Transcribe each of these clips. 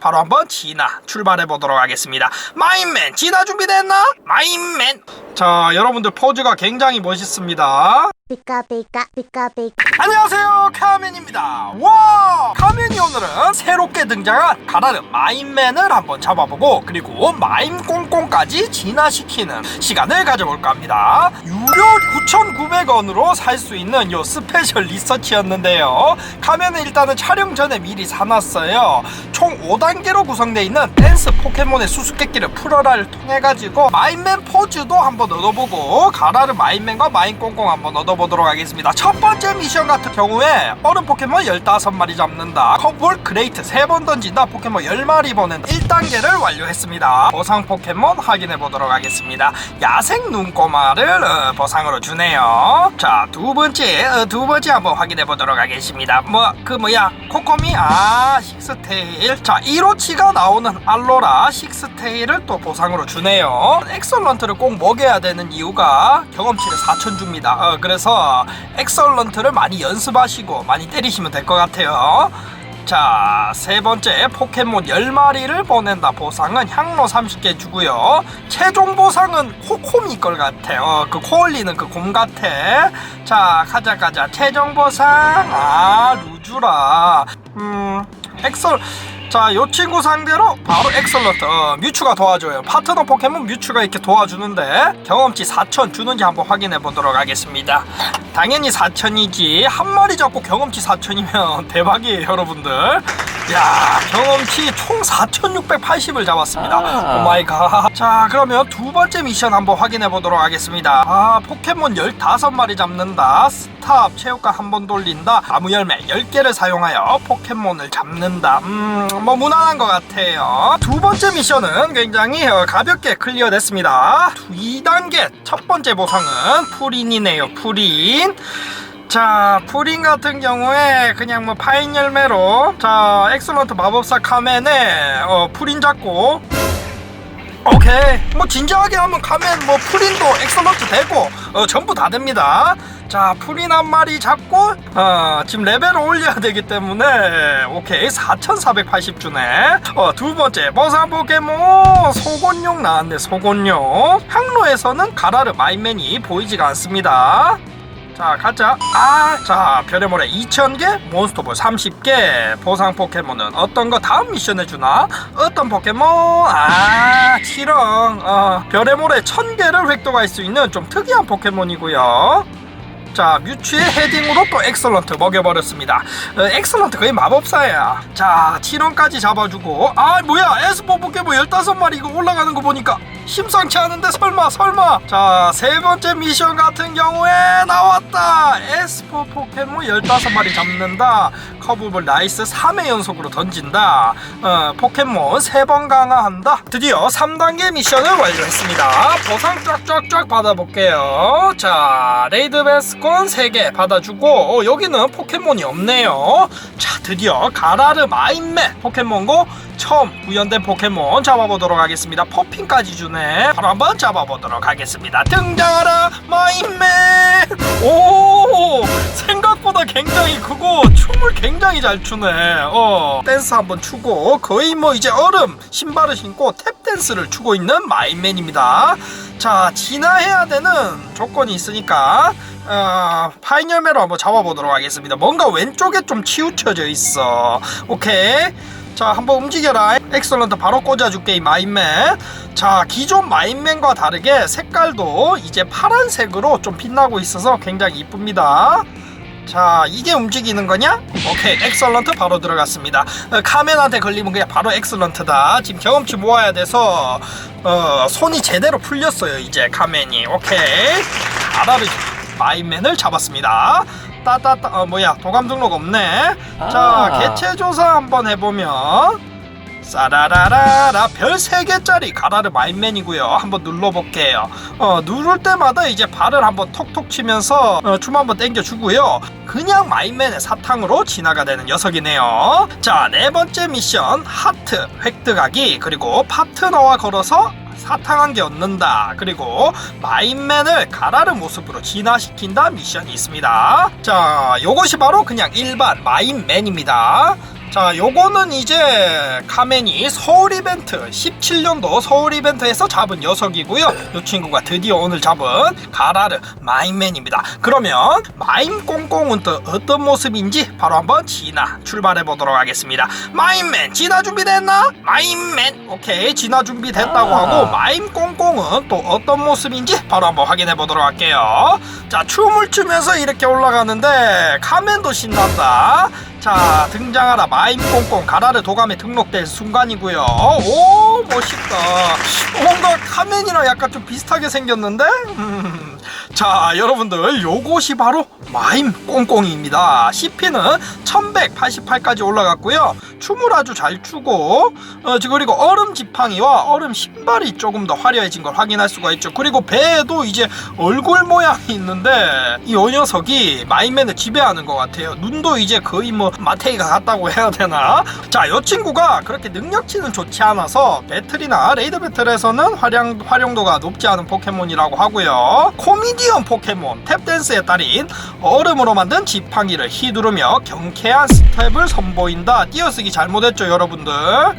바로 한번 진화 출발해 보도록 하겠습니다. 마인맨 진화 준비됐나? 마인맨. 자 여러분들 포즈가 굉장히 멋있습니다. 안녕하세요 카멘입니다. 와 카멘이 오늘은 새롭게 등장한 가라르 마인맨을 한번 잡아보고 그리고 마인꽁꽁까지 진화시키는 시간을 가져볼까 합니다. 유료 9,900원으로 살 수 있는 요 스페셜 리서치였는데요. 카멘은 일단은 촬영 전에 미리 사놨어요. 총 5단계로 구성되어 있는 댄스 포켓몬의 수수께끼를 풀어라를 통해 가지고 마인맨 포즈도 한번 얻어보고 가라르 마인맨과 마인꽁꽁 한번 얻어보도록 하겠습니다. 첫 번째 미션 같은 경우에 얼음 포켓몬 15마리 잡는다. 커볼 그레이트 3번 던진다. 포켓몬 10마리 보낸다 1단계를 완료했습니다. 보상 포켓몬 확인해 보도록 하겠습니다. 야생 눈꼬마를 어, 보상으로 주네요. 자 두 번째 어, 두 번째 한번 확인해 보도록 하겠습니다. 뭐 그 뭐야? 코코미? 아 식스테일. 자 이로치가 나오는 알로라 식스테일을 또 보상으로 주네요. 엑설런트를 꼭 먹여야 되는 이유가 경험치를 4천 줍니다 어, 그래서 엑설런트를 많이 연습하시고 많이 때리시면 될 것 같아요 자, 세 번째 포켓몬 10마리를 보낸다 보상은 향로 30개 주고요. 최종 보상은 코코미 걸 같아요. 그 코올리는 그 곰 같아. 자, 가자 가자. 최종 보상. 아, 루주라. 음, 엑설 자, 요 친구 상대로 바로 엑설런트 어, 뮤추가 도와줘요. 파트너 포켓몬 뮤추가 이렇게 도와주는데 경험치 4천 주는지 한번 확인해 보도록 하겠습니다. 당연히 4천이지 한 마리 잡고 경험치 4천이면 대박이에요, 여러분들. 야, 경험치 총 4,680을 잡았습니다. 오 마이 갓. 자, 그러면 두 번째 미션 한번 확인해 보도록 하겠습니다. 아, 포켓몬 15마리 잡는다. 스탑 체육관 한 번 돌린다. 나무 열매 10개를 사용하여 포켓몬을 잡는다. 음, 뭐 무난한 것 같아요. 두 번째 미션은 굉장히 어, 가볍게 클리어됐습니다. 2단계 첫 번째 보상은 푸린이네요. 푸린. 자, 푸린 같은 경우에 그냥 뭐 파인 열매로. 자, 엑슬런트 마법사 카멘에 어, 푸린 잡고. 오케이. 뭐 진지하게 하면 가면 뭐 프린도 엑설런트 되고 어, 전부 다 됩니다. 자 프린 한 마리 잡고 어, 지금 레벨을 올려야 되기 때문에 오케이. 4480 주네. 어, 두 번째. 버사 포켓몬 소곤용 나왔네 소곤용. 향로에서는 가라르 마인맨이 보이지가 않습니다 자 가자 아자 별의 모래 2000개 몬스터볼 30개 보상 포켓몬은 어떤 거 다음 미션에 주나? 어떤 포켓몬? 아 치렁. 어 별의 모래 1000개를 획득할 수 있는 좀 특이한 포켓몬이고요. 자 뮤츠의 헤딩으로 또 엑설런트 먹여버렸습니다. 어, 엑설런트 거의 마법사야. 자 7원까지 잡아주고. 아 뭐야? 에스포 포켓몬 15마리 이거 올라가는 거 보니까 심상치 않은데 설마 설마. 자 세 번째 미션 같은 경우에 나왔다. 에스포 포켓몬 15마리 잡는다. 커브볼 나이스 3회 연속으로 던진다. 어, 포켓몬 3번 강화한다. 드디어 3단계 미션을 완료했습니다. 보상 쫙쫙쫙 받아볼게요. 자 레이드 베스콘 3개 받아주고 어, 여기는 포켓몬이 없네요. 자 드디어 가라르 마인맨 포켓몬고 처음 구현된 포켓몬 잡아보도록 하겠습니다. 퍼핀까지 주네 바로 한번 잡아보도록 하겠습니다. 등장하라 마인맨 오 생각보다 굉장히 크고 춤을 굉장히 잘 추네. 어 댄스 한번 추고 거의 뭐 이제 얼음 신발을 신고 탭 댄스를 추고 있는 마인맨입니다. 자 진화해야 되는 조건이 있으니까 어, 열매로 한번 잡아보도록 하겠습니다. 뭔가 왼쪽에 좀 치우쳐져 있어. 오케이 자 한번 움직여라. 엑설런트 바로 꽂아줄게 이 마인맨. 자 기존 마인맨과 다르게 색깔도 이제 파란색으로 좀 빛나고 있어서 굉장히 이쁩니다. 자 이게 움직이는 거냐? 오케이 엑설런트 바로 들어갔습니다. 어, 카멘한테 걸리면 그냥 바로 엑설런트다. 지금 경험치 모아야 돼서 어, 손이 제대로 풀렸어요 이제 카멘이. 오케이. 아라르 마인맨을 잡았습니다 따따따 어 뭐야 도감 등록 없네. 자 아. 개체 조사 한번 해보면. 싸라라라라 별 3개짜리 가라르 마인맨이고요. 한번 눌러볼게요. 어 누를 때마다 이제 발을 한번 톡톡 치면서 어, 춤 한번 땡겨주고요. 그냥 마인맨의 사탕으로 진화가 되는 녀석이네요. 자 네 번째 미션 하트 획득하기 그리고 파트너와 걸어서 사탕 한 개 얻는다. 그리고 마인맨을 가라르 모습으로 진화시킨다 미션이 있습니다. 자, 요것이 바로 그냥 일반 마인맨입니다. 자, 요거는 이제 카멘이 서울 이벤트 17년도 서울 이벤트에서 잡은 녀석이고요. 요 친구가 드디어 오늘 잡은 가라르 마인맨입니다. 그러면 마인 꽁꽁은 또 어떤 모습인지 바로 한번 진화 출발해 보도록 하겠습니다. 마인맨 진화 준비됐나? 마인맨 오케이 진화 준비됐다고 하고 마인 꽁꽁은 또 어떤 모습인지 바로 한번 확인해 보도록 할게요. 자, 춤을 추면서 이렇게 올라가는데 카멘도 신난다. 자 등장하라 마임 꽁꽁 가라르 도감에 등록될 순간이고요. 오 멋있다. 뭔가 카멘이랑 약간 좀 비슷하게 생겼는데? 음. 자 여러분들 요것이 바로 마임 꽁꽁입니다. CP는 1188까지 올라갔고요. 춤을 아주 잘 추고 어, 그리고 얼음 지팡이와 얼음 신발이 조금 더 화려해진 걸 확인할 수가 있죠. 그리고 배에도 이제 얼굴 모양이 있는데 이 녀석이 마임맨을 지배하는 것 같아요. 눈도 이제 거의 뭐 마테이가 같다고 해야 되나? 자 이 친구가 그렇게 능력치는 좋지 않아서 배틀이나 레이드 배틀에서는 활용, 활용도가 높지 않은 포켓몬이라고 하고요. 코미디언 포켓몬 탭댄스에 따른 얼음으로 만든 지팡이를 휘두르며 경쾌한 스텝을 선보인다. 띄어쓰기 잘못했죠 여러분들.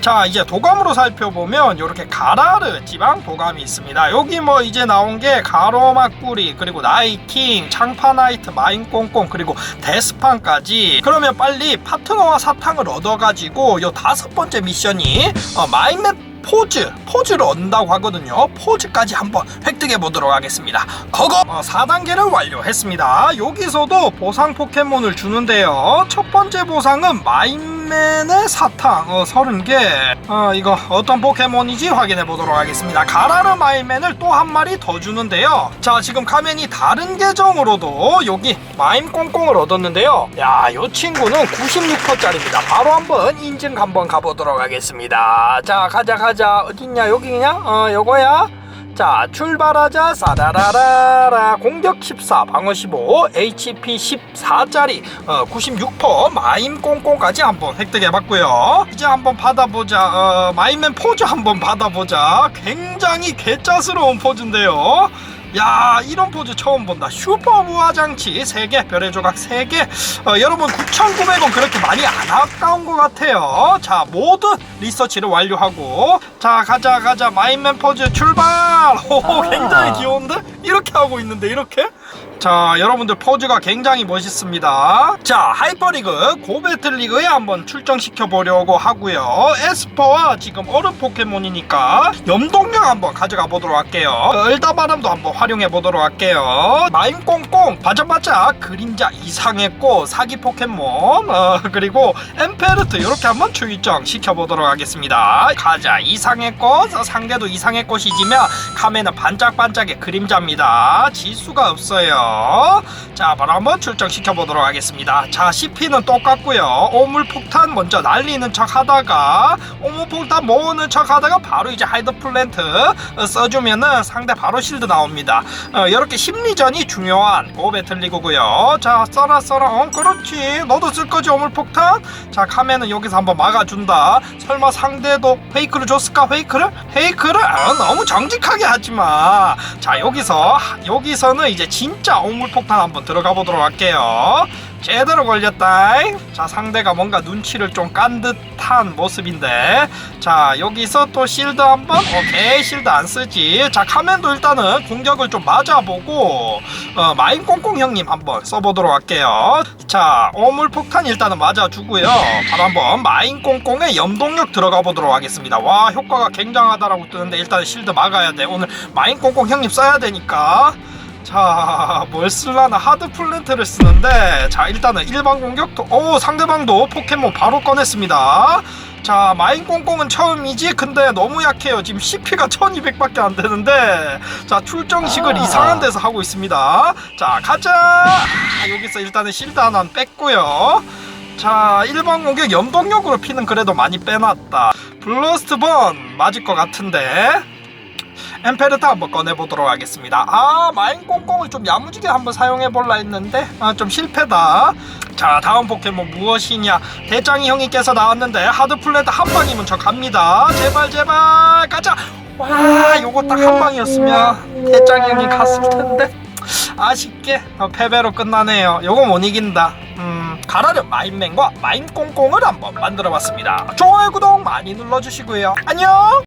자 이제 도감으로 살펴보면 이렇게 가라르 지방 도감이 있습니다. 여기 뭐 이제 나온 게 가로막구리 그리고 나이킹 창파나이트 마인꽁꽁 그리고 데스판까지. 그러면 빨리 파트너와 사탕 을 얻어가지고 요 다섯 번째 미션이 어, 마인맵 포즈, 포즈를 얻는다고 하거든요. 포즈까지 한번 획득해 보도록 하겠습니다. 거거 어, 4단계를 완료했습니다. 여기서도 보상 포켓몬을 주는데요. 첫 번째 보상은 마인 맨의 사탕 어, 30개. 어, 이거 어떤 포켓몬인지 확인해 보도록 하겠습니다. 가라르 마인맨을 또 한 마리 더 주는데요. 자, 지금 카멘이 다른 계정으로도 여기 마임 꽁꽁을 얻었는데요. 야, 이 친구는 96%짜리입니다. 바로 한번 인증 한번 가보도록 하겠습니다. 자, 가자, 가자. 어딨냐? 여기냐? 어, 요거야? 자 출발하자. 사라라라라. 공격 14 방어 15 HP 14짜리 어, 96% 마임 꽁꽁까지 한번 획득해봤고요. 이제 한번 받아보자. 어, 마임맨 포즈 한번 받아보자. 굉장히 괴짜스러운 포즈인데요 야 이런 포즈 처음 본다. 슈퍼 무화장치 3개 별의 조각 3개 어, 여러분 9,900원 그렇게 많이 안 아까운 것 같아요. 자 모든 리서치를 완료하고. 자 가자 가자. 마인맨 포즈 출발! 오 굉장히 귀여운데? 이렇게 하고 있는데 이렇게 자 여러분들 포즈가 굉장히 멋있습니다. 자 하이퍼리그 고배틀리그에 한번 출정시켜 보려고 하고요. 에스퍼와 지금 얼음 포켓몬이니까 염동력 한번 가져가 보도록 할게요. 얼다바람도 한번 활용해 보도록 할게요. 마임꽁꽁 바자바자 그림자 이상의 꽃 사기 포켓몬 어, 그리고 엠페르트 이렇게 한번 출정 시켜 보도록 하겠습니다. 가자 어, 상대도 이상의 꽃이지만 카메는 반짝반짝의 그림자입니다. 지수가 없어요 자 바로 한번 출정시켜 보도록 하겠습니다. 자 CP는 똑같고요. 오물폭탄 먼저 날리는 척 하다가 오물폭탄 모으는 척 하다가 바로 이제 하이드 플랜트 어, 써주면은 상대 바로 실드 나옵니다. 어, 이렇게 심리전이 중요한 고배틀리그고요. 자 써라 써라. 어 그렇지. 너도 쓸 거지 오물폭탄? 자 카메는 여기서 한번 막아준다. 설마 상대도 페이크를 줬을까 페이크를? 페이크를? 아, 너무 정직하게 하지마. 자 여기서 여기서는 이제 진짜 오물폭탄 한번 들어가 보도록 할게요. 제대로 걸렸다. 자 상대가 뭔가 눈치를 좀 깐 듯한 모습인데. 자 여기서 또 실드 한번? 오케이 실드 안 쓰지. 자 카멘도 일단은 공격을 좀 맞아보고 어, 마인 꽁꽁 형님 한번 써보도록 할게요. 자 오물폭탄 일단은 맞아주고요. 바로 한번 마인 꽁꽁의 염동력 들어가 보도록 하겠습니다. 와 효과가 굉장하다라고 뜨는데 일단 실드 막아야 돼. 오늘 마인 꽁꽁 형님 써야 되니까 자, 뭘 쓸라나 하드 플랜트를 쓰는데 자, 일단은 일반 공격도 오, 상대방도 포켓몬 바로 꺼냈습니다. 자, 마인 꽁꽁은 처음이지. 근데 너무 약해요. 지금 CP가 1200밖에 안 되는데. 자, 출정식을 아. 이상한 데서 하고 있습니다. 자, 가자. 아, 여기서 일단은 실드 하나 뺐고요. 자, 일반 공격 염동력으로 피는 그래도 많이 빼놨다. 블러스트 번 맞을 것 같은데. 엠페르타 한번 꺼내보도록 하겠습니다. 아 마인 꽁꽁을 좀 야무지게 한번 사용해볼라 했는데 아, 좀 실패다. 자 다음 포켓몬 무엇이냐 대장이 형님께서 나왔는데 하드 플랜트 한 방이면 저 갑니다. 제발 제발 가자. 와 요거 딱 한 방이었으면 대장이 형이 갔을 텐데 아쉽게 어, 패배로 끝나네요. 요거 못 이긴다. 음. 음, 가라르 마인맨과 마인꽁꽁을 한번 만들어봤습니다. 좋아요 구독 많이 눌러주시고요. 안녕.